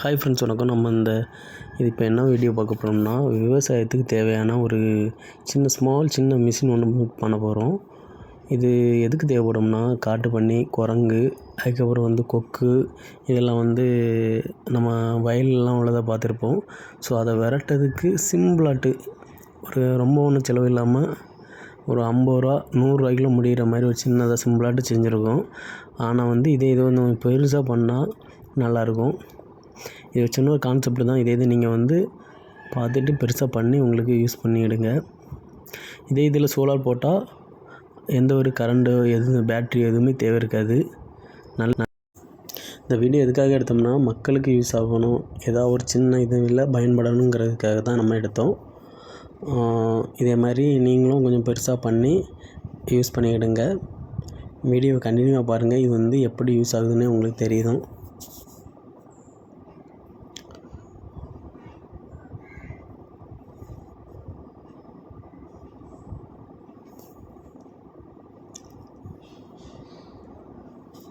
Hi friends வணக்கம். நம்ம இந்த இது இப்போ என்ன வீடியோ பார்க்க போகிறோம்னா விவசாயத்துக்கு தேவையான ஒரு சின்ன ஸ்மால் சின்ன மிஷின் ஒன்று பண்ண போகிறோம் இது எதுக்கு தேவைப்படும்னா காட்டு பண்ணி குரங்கு அதுக்கப்புறம் வந்து கொக்கு இதெல்லாம் வந்து நம்ம வயல்லலாம் உள்ளதாக பார்த்துருப்போம். ஸோ அதை விரட்டுறதுக்கு சிம்பிளாட்டு ஒரு ரொம்ப ஒன்றும் செலவு இல்லாமல் ஒரு ஐம்பது ரூபா நூறுரூவாய்க்குள்ள முடிகிற மாதிரி ஒரு சின்னதாக சிம்பிளாட்டு செஞ்சுருக்கோம். ஆனால் வந்து இதே இது வந்து பெருசாக பண்ணால் நல்லாயிருக்கும் இது சின்ன ஒரு கான்செப்ட் தான். இதே இது நீங்கள் வந்து பார்த்துட்டு பெருசாக பண்ணி உங்களுக்கு யூஸ் பண்ணிவிடுங்க இதே இதில் சோலார் போட்டால் எந்த ஒரு கரண்ட்டு எதுவும் பேட்ரி எதுவுமே தேவை இருக்காது. நல்ல இந்த வீடியோ எதுக்காக எடுத்தோம்னா மக்களுக்கு யூஸ் ஆகணும். ஏதாவது ஒரு சின்ன இதில் பயன்படணுங்கிறதுக்காக தான் நம்ம எடுத்தோம். இதே மாதிரி நீங்களும் கொஞ்சம் பெருசாக பண்ணி யூஸ் பண்ணிக்கிடுங்க வீடியோவை கண்டினியூவாக பாருங்கள் இது வந்து எப்படி யூஸ் ஆகுதுன்னு உங்களுக்கு தெரியுதும்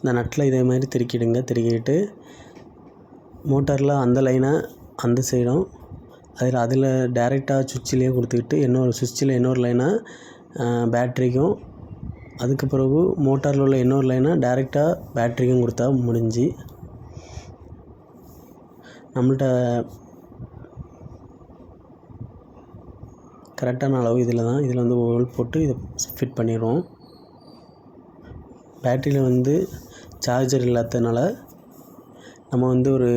இந்த நட்டில் இதே மாதிரி திருக்கிடுங்க திருக்கிட்டு மோட்டாரில் அந்த லைனை அந்த சைடும். அதில் அதில் டேரெக்டாக சுவிட்சிலே கொடுத்துக்கிட்டு இன்னொரு சுவிட்சில் இன்னொரு லைனை பேட்ரிக்கும் அதுக்கு பிறகு மோட்டாரில் உள்ள இன்னொரு லைனை டேரெக்டாக பேட்ரிக்கும் கொடுத்தா முடிஞ்சு. நம்மள்கிட்ட கரெக்டான அளவு இதில் தான். இதில் வந்து ஓல் போட்டு இதை ஃபிட் பண்ணிடுவோம். பேட்டரியில் வந்து சார்ஜர் இல்லாததுனால நம்ம வந்து ஒரு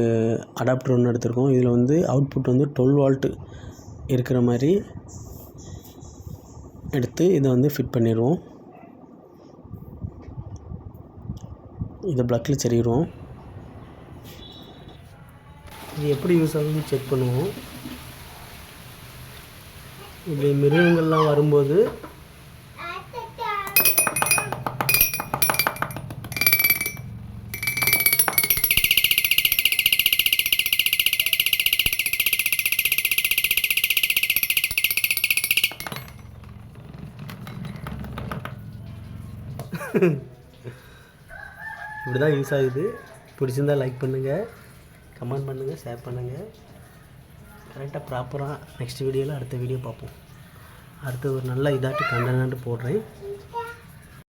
அடாப்டர் ஒன்று எடுத்திருக்கோம். இதில் வந்து அவுட்புட் வந்து டுவெல் வால்ட்டு இருக்கிற மாதிரி எடுத்து இதை வந்து ஃபிட் பண்ணிடுவோம் இதை ப்ளக்கில் செருகிடுவோம் இது எப்படி யூஸ் ஆகுதுன்னு செக் பண்ணுவோம். இப்படி மிருகங்கள்லாம் வரும்போது இப்படி தான் யூஸ் ஆகுது. பிடிச்சிருந்தா லைக் பண்ணுங்கள் கமெண்ட் பண்ணுங்கள் ஷேர் பண்ணுங்கள் கரெக்டாக ப்ராப்பராக நெக்ஸ்ட் வீடியோவில் அடுத்த வீடியோ பார்ப்போம். அடுத்து ஒரு நல்ல இதாட்டு கண்டனாட்டு போடுறேன்.